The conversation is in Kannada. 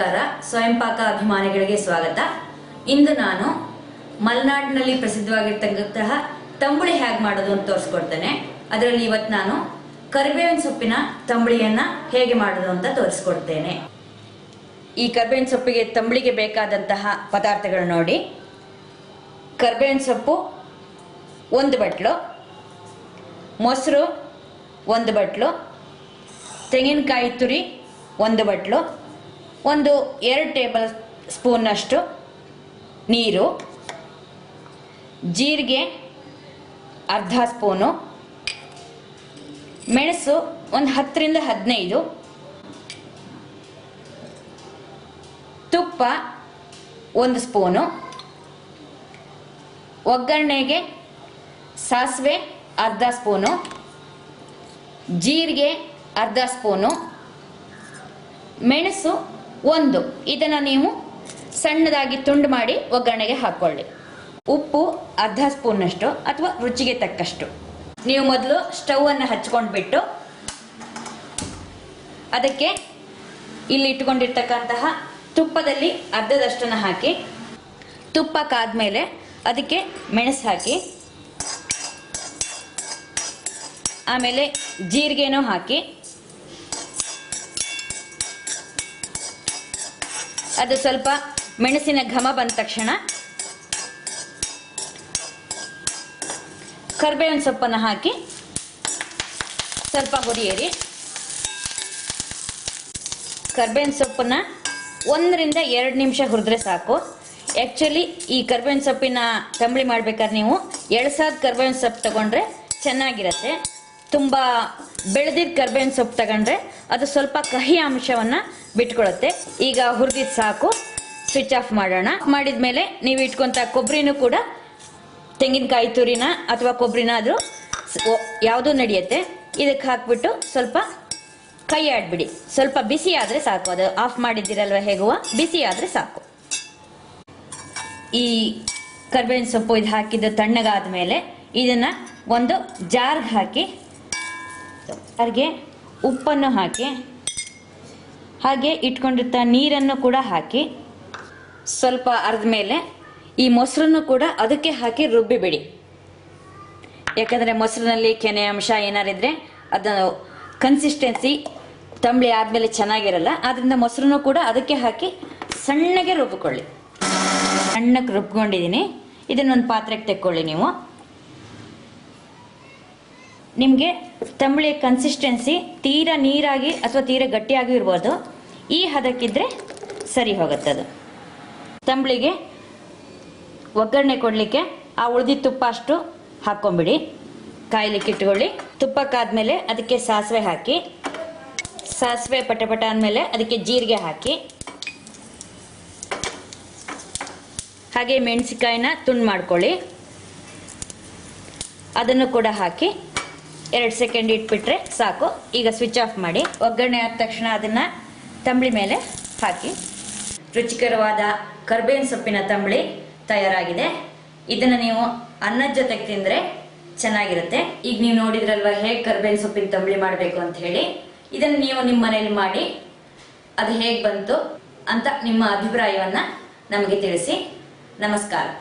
ನಮಸ್ಕಾರ. ಸ್ವಯಂಪಾಕ ಅಭಿಮಾನಿಗಳಿಗೆ ಸ್ವಾಗತ. ಇಂದು ನಾನು ಮಲೆನಾಡಿನಲ್ಲಿ ಪ್ರಸಿದ್ಧವಾಗಿರ್ತಕ್ಕಂತಹ ತಂಬುಳಿ ಹೇಗೆ ಮಾಡೋದು ಅಂತ ತೋರಿಸ್ಕೊಡ್ತೇನೆ. ಅದರಲ್ಲಿ ಇವತ್ತು ನಾನು ಕರಿಬೇವಿನ ಸೊಪ್ಪಿನ ತಂಬುಳಿಯನ್ನ ಹೇಗೆ ಮಾಡೋದು ಅಂತ ತೋರಿಸ್ಕೊಡ್ತೇನೆ. ಈ ಕರಿಬೇವಿನ ಸೊಪ್ಪಿಗೆ ತಂಬುಳಿಗೆ ಬೇಕಾದಂತಹ ಪದಾರ್ಥಗಳು ನೋಡಿ. ಕರಿಬೇವಿನ ಸೊಪ್ಪು ಒಂದು ಬಟ್ಲು, ಮೊಸರು ಒಂದು ಬಟ್ಲು, ತೆಂಗಿನಕಾಯಿ ತುರಿ ಒಂದು ಬಟ್ಲು ಒಂದು ಎರಡು ಟೇಬಲ್ ಸ್ಪೂನ್ನಷ್ಟು ನೀರು, ಜೀರಿಗೆ ಅರ್ಧ ಸ್ಪೂನು, ಮೆಣಸು ಒಂದು ಹತ್ತರಿಂದ ಹದಿನೈದು, ತುಪ್ಪ ಒಂದು ಸ್ಪೂನು, ಒಗ್ಗರಣೆಗೆ ಸಾಸಿವೆ ಅರ್ಧ ಸ್ಪೂನು, ಜೀರಿಗೆ ಅರ್ಧ ಸ್ಪೂನು, ಮೆಣಸು ಒಂದು, ಇದನ್ನು ನೀವು ಸಣ್ಣದಾಗಿ ತುಂಡು ಮಾಡಿ ಒಗ್ಗರಣೆಗೆ ಹಾಕ್ಕೊಳ್ಳಿ ಉಪ್ಪು ಅರ್ಧ ಸ್ಪೂನ್ನಷ್ಟು ಅಥವಾ ರುಚಿಗೆ ತಕ್ಕಷ್ಟು. ನೀವು ಮೊದಲು ಸ್ಟವನ್ನು ಹಚ್ಕೊಂಡ್ಬಿಟ್ಟು ಅದಕ್ಕೆ ಇಲ್ಲಿ ಇಟ್ಕೊಂಡಿರ್ತಕ್ಕಂತಹ ತುಪ್ಪದಲ್ಲಿ ಅರ್ಧದಷ್ಟನ್ನು ಹಾಕಿ, ತುಪ್ಪ ಕಾದ್ಮೇಲೆ ಅದಕ್ಕೆ ಮೆಣಸು ಹಾಕಿ, ಆಮೇಲೆ ಜೀರಿಗೆನೂ ಹಾಕಿ ಅದು ಸ್ವಲ್ಪ ಮೆಣಸಿನ ಘಮ ಬಂದ ತಕ್ಷಣ ಕರ್ಬೇವಿನ ಸೊಪ್ಪನ್ನು ಹಾಕಿ ಸ್ವಲ್ಪ ಹುರಿಯಿರಿ. ಕರ್ಬೇವಿನ ಸೊಪ್ಪನ್ನು ಒಂದರಿಂದ ಎರಡು ನಿಮಿಷ ಹುರಿದ್ರೆ ಸಾಕು. ಆ್ಯಕ್ಚುಲಿ ಈ ಕರ್ಬೇವಿನ ಸೊಪ್ಪಿನ ತಂಬಳಿ ಮಾಡ್ಬೇಕಾದ್ರೆ ನೀವು ಎಳ್ಸಾದ ಕರ್ಬೇವಿನ ಸೊಪ್ಪು ತಗೊಂಡ್ರೆ ಚೆನ್ನಾಗಿರತ್ತೆ. ತುಂಬ ಬೆಳೆದಿದ್ದ ಕರ್ಬೇವಿನ ಸೊಪ್ಪು ತಗೊಂಡ್ರೆ ಅದು ಸ್ವಲ್ಪ ಕಹಿ ಅಂಶವನ್ನು ಬಿಟ್ಕೊಳತ್ತೆ. ಈಗ ಹುರಿದಿದ್ದು ಸಾಕು. ಸ್ವಿಚ್ ಆಫ್ ಮಾಡೋಣ. ಮಾಡಿದ ಮೇಲೆ ನೀವು ಇಟ್ಕೊಂತ ಕೊಬ್ಬರಿನೂ ಕೂಡ ತೆಂಗಿನಕಾಯಿ ತುರಿನ ಅಥವಾ ಕೊಬ್ಬರಿನ ಆದರೂ ಯಾವುದೂ ನಡೆಯುತ್ತೆ. ಇದಕ್ಕೆ ಹಾಕ್ಬಿಟ್ಟು ಸ್ವಲ್ಪ ಕೈ ಆಡ್ಬಿಡಿ ಸ್ವಲ್ಪ ಬಿಸಿ ಆದರೆ ಸಾಕು. ಅದು ಆಫ್ ಮಾಡಿದ್ದೀರಲ್ವ ಹೇಗುವ? ಬಿಸಿ ಆದರೆ ಸಾಕು. ಈ ಕರ್ಬೇವಿನ ಸೊಪ್ಪು ಇದು ಹಾಕಿದ್ದು ತಣ್ಣಗಾದ ಮೇಲೆ ಇದನ್ನು ಒಂದು ಜಾರ್ಗೆ ಹಾಕಿ ಜಾರ್ಗೆ ಉಪ್ಪನ್ನು ಹಾಕಿ, ಹಾಗೆ ಇಟ್ಕೊಂಡಿರ್ತ ನೀರನ್ನು ಕೂಡ ಹಾಕಿ, ಸ್ವಲ್ಪ ಅರ್ಧ ಮೇಲೆ ಈ ಮೊಸರನ್ನು ಕೂಡ ಅದಕ್ಕೆ ಹಾಕಿ ರುಬ್ಬಿಬಿಡಿ. ಯಾಕಂದರೆ ಮೊಸರಿನಲ್ಲಿ ಕೆನೆ ಅಂಶ ಏನಾರಿದ್ರೆ ಅದನ್ನು ಕನ್ಸಿಸ್ಟೆನ್ಸಿ ತಂಬಳಿ ಆದಮೇಲೆ ಚೆನ್ನಾಗಿರಲ್ಲ ಆದ್ದರಿಂದ ಮೊಸರನ್ನು ಕೂಡ ಅದಕ್ಕೆ ಹಾಕಿ ಸಣ್ಣಗೆ ರುಬ್ಬಿಕೊಳ್ಳಿ ಸಣ್ಣಕ್ಕೆ ರುಬ್ಕೊಂಡಿದ್ದೀನಿ. ಇದನ್ನೊಂದು ಪಾತ್ರೆಗೆ ತೆಕ್ಕೊಳ್ಳಿ ನೀವು. ನಿಮಗೆ ತಂಬಳಿಯ ಕನ್ಸಿಸ್ಟೆನ್ಸಿ ತೀರ ನೀರಾಗಿ ಅಥವಾ ತೀರ ಗಟ್ಟಿಯಾಗಿ ಇರ್ಬೋದು. ಈ ಹದಕ್ಕಿದ್ರೆ ಸರಿ ಹೋಗುತ್ತದು. ತಂಬಳಿಗೆ ಒಗ್ಗರಣೆ ಕೊಡಲಿಕ್ಕೆ ಆ ಉಳಿದಿದ್ದ ತುಪ್ಪ ಅಷ್ಟು ಹಾಕ್ಕೊಂಬಿಡಿ. ಕಾಯ್ಲಿಕ್ಕೆ ಇಟ್ಕೊಳ್ಳಿ. ತುಪ್ಪಕ್ಕಾದ್ಮೇಲೆ ಅದಕ್ಕೆ ಸಾಸಿವೆ ಹಾಕಿ. ಸಾಸಿವೆ ಪಟ ಪಟ ಅಂದಮೇಲೆ ಅದಕ್ಕೆ ಜೀರಿಗೆ ಹಾಕಿ. ಹಾಗೆ ಮೆಣಸಿಕಾಯಿನ ತುಂಡು ಮಾಡ್ಕೊಳ್ಳಿ. ಅದನ್ನು ಕೂಡ ಹಾಕಿ. ಎರಡು ಸೆಕೆಂಡ್ ಇಟ್ಬಿಟ್ರೆ ಸಾಕು. ಈಗ ಸ್ವಿಚ್ ಆಫ್ ಮಾಡಿ. ಒಗ್ಗರಣೆ ಆದ ತಕ್ಷಣ ಅದನ್ನು ತಂಬಳಿ ಮೇಲೆ ಹಾಕಿ. ರುಚಿಕರವಾದ ಕರ್ಬೇವಿನ ಸೊಪ್ಪಿನ ತಂಬಳಿ ತಯಾರಾಗಿದೆ. ಇದನ್ನು ನೀವು ಅನ್ನದ ಜೊತೆಗೆ ತಿಂದರೆ ಚೆನ್ನಾಗಿರುತ್ತೆ. ಈಗ ನೀವು ನೋಡಿದ್ರಲ್ವ ಹೇಗೆ ಕರ್ಬೇವಿನ ಸೊಪ್ಪಿನ ತಂಬಳಿ ಮಾಡಬೇಕು ಅಂತ ಹೇಳಿ. ಇದನ್ನು ನೀವು ನಿಮ್ಮ ಮನೇಲಿ ಮಾಡಿ ಅದು ಹೇಗೆ ಬಂತು ಅಂತ ನಿಮ್ಮ ಅಭಿಪ್ರಾಯವನ್ನ ನಮಗೆ ತಿಳಿಸಿ. ನಮಸ್ಕಾರ.